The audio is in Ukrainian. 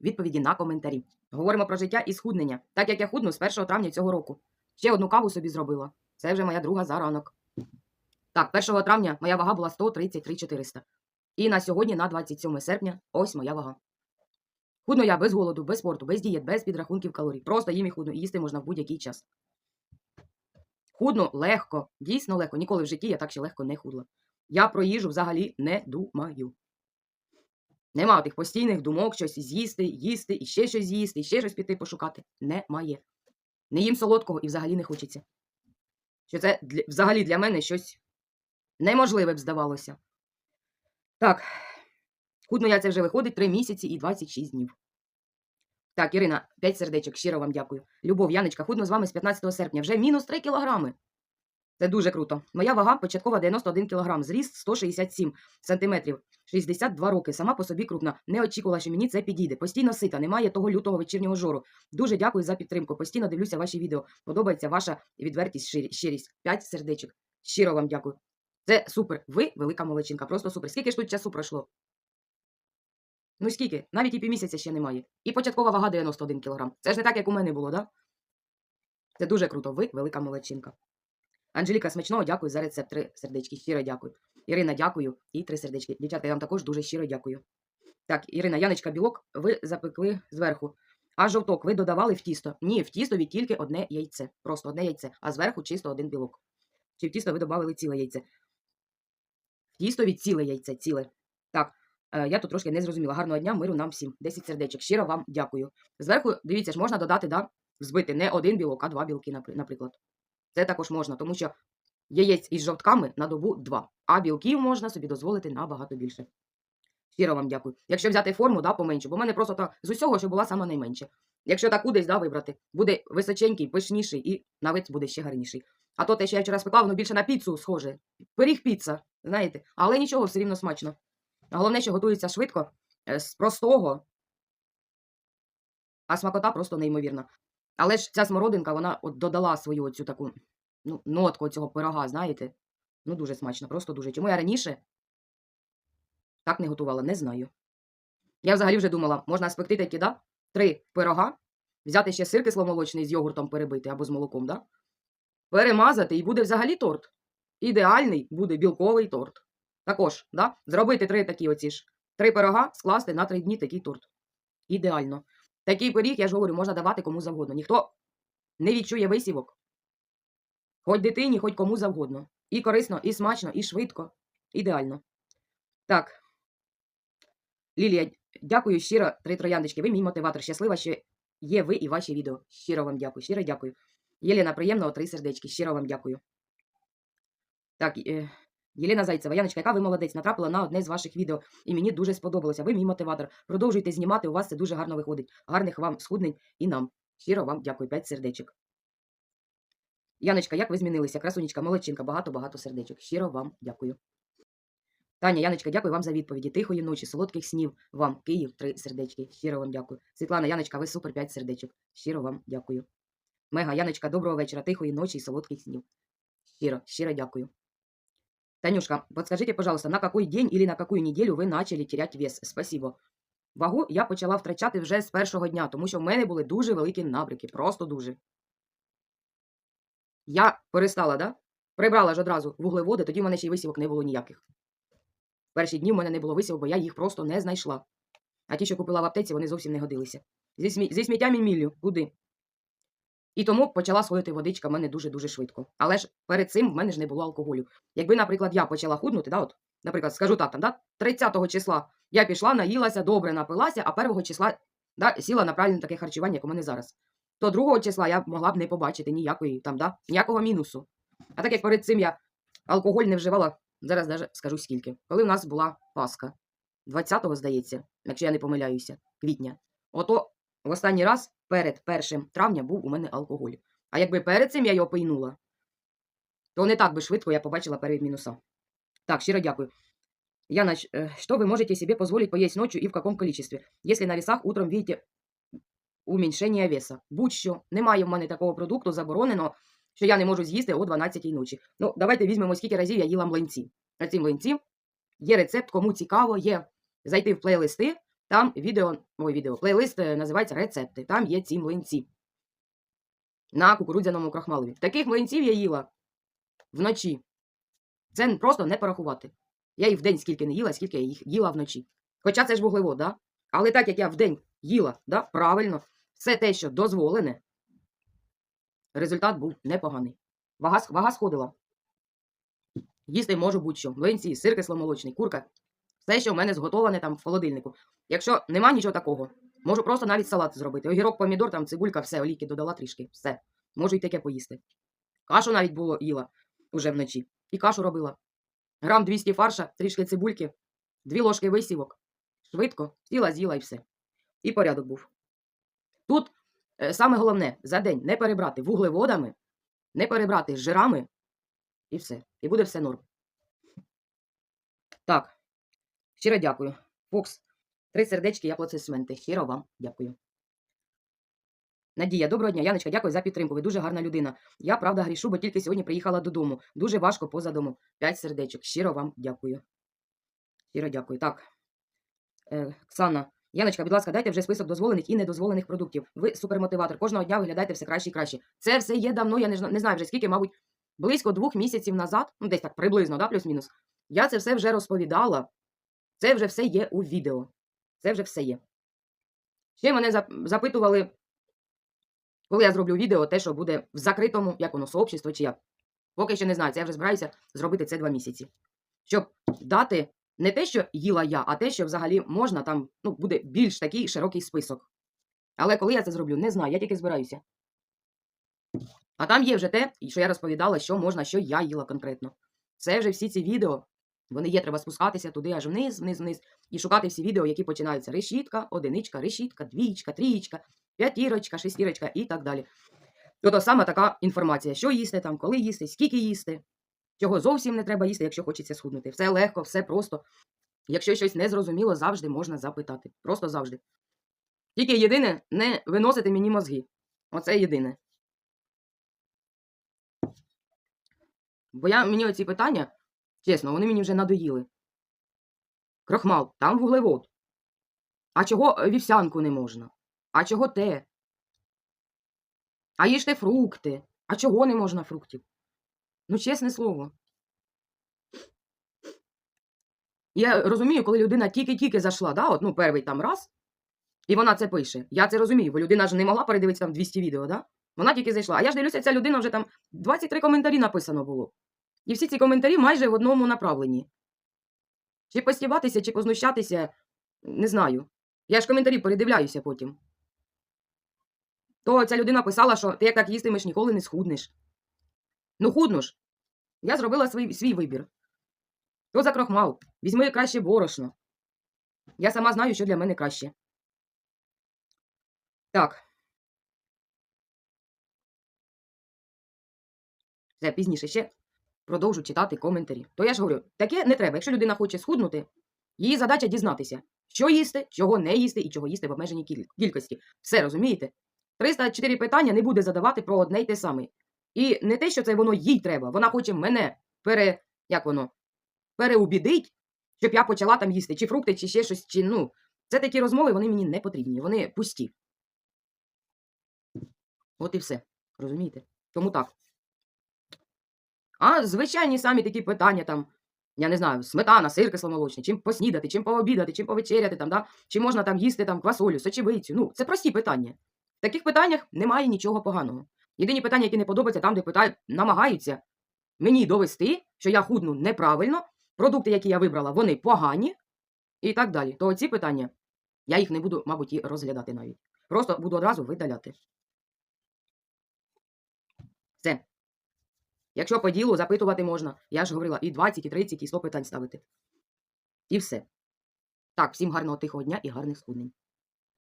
відповіді на коментарі. Говоримо про життя і схуднення, так як я худну з 1 травня цього року. Ще одну каву собі зробила. Це вже моя друга за ранок. Так, 1 травня моя вага була 133 400. І на сьогодні, на 27 серпня, ось моя вага. Худно я без голоду, без спорту, без дієт, без підрахунків калорій. Просто їм і худно, і їсти можна в будь-який час. Худно легко, дійсно легко. Ніколи в житті я так ще легко не худла. Я про їжу взагалі не думаю. Нема тих постійних думок, щось з'їсти, їсти, і ще щось з'їсти, і ще щось піти пошукати. Немає. Не їм солодкого і взагалі не хочеться. Що це для, взагалі для мене щось неможливе б здавалося. Так, худно я це вже виходить 3 місяці і 26 днів. Так, Ірина, 5 сердечок, щиро вам дякую. Любов, Яночка, худно з вами з 15 серпня. Вже мінус 3 кілограми. Це дуже круто. Моя вага початкова 91 кг, зріст 167 сантиметрів, 62 роки. Сама по собі крупна. Не очікувала, що мені це підійде. Постійно сита, немає того лютого вечірнього жору. Дуже дякую за підтримку. Постійно дивлюся ваші відео. Подобається ваша відвертість, щирість. 5 сердечок. Щиро вам дякую. Це супер. Ви велика молодчинка. Просто супер. Скільки ж тут часу пройшло? Ну скільки? Навіть і півмісяця ще немає. І початкова вага 91 кг. Це ж не так, як у мене було, да? Це дуже круто. Ви велика молодчинка. Анжеліка, смачного дякую за рецепт. Три сердечки. Щиро дякую. Ірина, дякую. І три сердечки. Дівчата, я вам також дуже щиро дякую. Так, Ірина, Яночка, білок ви запекли зверху. А жовток ви додавали в тісто? Ні, в тістові тільки одне яйце. Просто одне яйце, а зверху чисто один білок. Чи в тісто ви додавали ціле яйце? В тістові ціле яйце, ціле. Так, е, я тут трошки не зрозуміла. Гарного дня, миру нам всім. 10 сердечок. Щиро вам дякую. Зверху, дивіться ж, можна додати, да, взбити не один білок, а два білки, наприклад. Це також можна, тому що яєць із жовтками на добу два, а білків можна собі дозволити набагато більше. Щиро вам дякую. Якщо взяти форму, да, поменше, бо в мене просто та, з усього, що була сама найменша. Якщо таку десь да, вибрати, буде височенький, пишніший і на вид буде ще гарніший. А то те, що я вчора спекла, воно більше на піцу схоже. Пиріг піца, знаєте, але нічого, все рівно смачно. Головне, що готується швидко, е, з простого, а смакота просто неймовірна. Але ж ця смородинка, вона от додала свою оцю таку ну, нотку цього пирога, знаєте. Ну, дуже смачно, просто дуже. Чому я раніше так не готувала, не знаю. Я взагалі вже думала, можна спекти такі, да? Три пирога, взяти ще сир кисломолочний з йогуртом перебити або з молоком, да? перемазати, і буде взагалі торт. Ідеальний буде білковий торт. Також, да? зробити три такі оці ж. Три пирога скласти на три дні такий торт. Ідеально. Такий пиріг, я ж говорю, можна давати кому завгодно. Ніхто не відчує висівок. Хоч дитині, хоч кому завгодно. І корисно, і смачно, і швидко. Ідеально. Так. Лілія, дякую щиро, три трояндочки. Ви мій мотиватор. Щаслива, що є ви і ваші відео. Щиро вам дякую, щиро дякую. Єліна, приємного, три сердечки. Щиро вам дякую. Так, е, Єліна Зайцева, Яночка, яка ви молодець, натрапила на одне з ваших відео, і мені дуже сподобалося. Ви мій мотиватор. Продовжуйте знімати, у вас це дуже гарно виходить. Гарних вам схуднень і нам. Щиро вам дякую. П'ять сердечок. Яночка, як ви змінилися? Красунечка, молодчинка, багато-багато сердечок. Щиро вам дякую. Таня, Яночка, дякую вам за відповіді. Тихої ночі, солодких снів вам. Київ, три сердечки. Щиро вам дякую. Світлана, Яночка, ви супер, п'ять сердечок. Щиро вам дякую. Мега, Яночка, доброго вечора, тихої ночі і солодких снів. Щиро, щиро дякую. Танюшка, подскажите, пожалуйста, на какой день или на какую неделю ви начали терять вес? Спасибо. Вагу я почала втрачати вже з першого дня, тому що в мене були дуже великі набрики, просто дуже. Я перестала, да? Прибрала ж одразу вуглеводи, тоді в мене ще й висівок не було ніяких. Перші дні в мене не було висівок, бо я їх просто не знайшла. А ті, що купила в аптеці, вони зовсім не годилися. Зі сміттям і міллю. Куди? І тому почала сходити водичка в мене дуже-дуже швидко. Але ж перед цим в мене ж не було алкоголю. Якби, наприклад, я почала худнути, да, от, наприклад, скажу так, да, 30 числа я пішла, наїлася, добре напилася, а 1 числа да, сіла на правильне таке харчування, як у мене зараз. То 2 числа я могла б не побачити ніякої там, да, ніякого мінусу. А так як перед цим я алкоголь не вживала, зараз даже скажу скільки. Коли в нас була Пасха, 20-го, здається, якщо я не помиляюся, квітня. Ото в останній раз перед 1 травня був у мене алкоголь. А якби перед цим я його пийнула, то не так би швидко я побачила перві мінуса. Так, щиро дякую. Яна, что вы можете себе позволить поесть ночью и в каком количестве? Если на весах утром видите уменьшення веса. Будь-що. Немає в мене такого продукту заборонено, що я не можу з'їсти о 12-й ночі. Ну, давайте візьмемо, скільки разів я їла млинці. На ці млинці є рецепт, кому цікаво, є зайти в плейлисти, Там відео, ой, відео, плейлист е, називається Рецепти. Там є ці млинці на кукурудзяному крахмалові. Таких млинців я їла вночі. Це просто не порахувати. Я їх в день скільки не їла, скільки я їх їла вночі. Хоча це ж вуглевод, да? Але так як я в день їла, да, правильно, все те, що дозволене, результат був непоганий. Вага, вага сходила. Їсти можу будь-що. Млинці, сир кисломолочний, курка. Все, що в мене зготоване там в холодильнику. Якщо нема нічого такого, можу просто навіть салат зробити. Огірок, помідор, там цибулька, все, олійки додала трішки. Все. Можу й таке поїсти. Кашу навіть було їла уже вночі. І кашу робила. Грам 200 фарша, трішки цибульки, дві ложки висівок. Швидко, сіла, з'їла і все. І порядок був. Тут е, саме головне за день не перебрати вуглеводами, не перебрати жирами, і все. І буде все норм. Так. Щиро дякую. Фокс. Три сердечки аплодисменти. Щиро вам дякую. Надія, доброго дня. Яночка, дякую за підтримку. Ви дуже гарна людина. Я правда грішу, бо тільки сьогодні приїхала додому. Дуже важко поза дому. П'ять сердечок. Щиро вам дякую. Щиро дякую. Так. Е, Оксана. Яночка, будь ласка, дайте вже список дозволених і недозволених продуктів. Ви супермотиватор. Кожного дня виглядаєте все краще і краще. Це все є давно, я не знаю вже скільки, мабуть, близько двох місяців назад, ну десь так приблизно, да, плюс-мінус. Я це все вже розповідала. Це вже все є у відео. Це вже все є. Ще мене запитували, коли я зроблю відео, те, що буде в закритому, як воно, сообщество чи як. Поки що не знаю, це я вже збираюся зробити це два місяці. Щоб дати не те, що їла я, а те, що взагалі можна, там ну, буде більш такий широкий список. Але коли я це зроблю, не знаю, я тільки збираюся. А там є вже те, що я розповідала, що можна, що я їла конкретно. Це вже всі ці відео. Вони є, треба спускатися туди аж вниз, вниз, вниз, і шукати всі відео, які починаються решітка, одиничка, решітка, двічка, трієчка, п'ятірочка, шестірочка і так далі. Тобто саме така інформація, що їсти там, коли їсти, скільки їсти, чого зовсім не треба їсти, якщо хочеться схуднути. Все легко, все просто. Якщо щось не зрозуміло, завжди можна запитати. Просто завжди. Тільки єдине, не виносити мені мозги. Оце єдине. Бо я, мені оці питання, чесно, вони мені вже надоїли. Крохмал, там вуглевод. А чого е, вівсянку не можна? А чого те? А їжте фрукти. А чого не можна фруктів? Ну, чесне слово. Я розумію, коли людина тільки-тільки зайшла, да, от, ну, перший там раз, і вона це пише. Я це розумію, бо людина ж не могла передивитися там 200 відео, да? Вона тільки зайшла. А я ж дивлюся, ця людина вже там 23 коментарі написано було. І всі ці коментарі майже в одному направленні. Чи постібатися, чи познущатися, не знаю. Я ж коментарі передивляюся потім. То ця людина писала, що ти як так їстимеш, ніколи не схуднеш. Ну, худну ж. Я зробила свій, свій вибір. То за крохмал. Візьми краще борошно. Я сама знаю, що для мене краще. Так. Це пізніше ще продовжу читати коментарі. То я ж говорю, таке не треба. Якщо людина хоче схуднути, її задача дізнатися, що їсти, чого не їсти і чого їсти в обмеженій кількості. Все розумієте? 304 питання не буде задавати про одне й те саме. І не те, що це воно їй треба. Вона хоче мене пере, як воно, переубідить, щоб я почала там їсти чи фрукти, чи ще щось, чи ну. Це такі розмови, вони мені не потрібні, вони пусті. От і все. Розумієте? Тому так. А звичайні самі такі питання там, я не знаю, сметана, сир кисломолочний, чим поснідати, чим пообідати, чим повечеряти, там, да? чи можна там їсти там квасолю, сочевицю. Ну, це прості питання. В таких питаннях немає нічого поганого. Єдині питання, які не подобаються, там, де питають, намагаються мені довести, що я худну неправильно, продукти, які я вибрала, вони погані, і так далі. То ці питання я їх не буду, мабуть, і розглядати навіть. Просто буду одразу видаляти. Все. Якщо по ділу запитувати можна, я ж говорила, і 20, і 30, і 100 питань ставити. І все. Так, всім гарного тихого дня і гарних схуднень.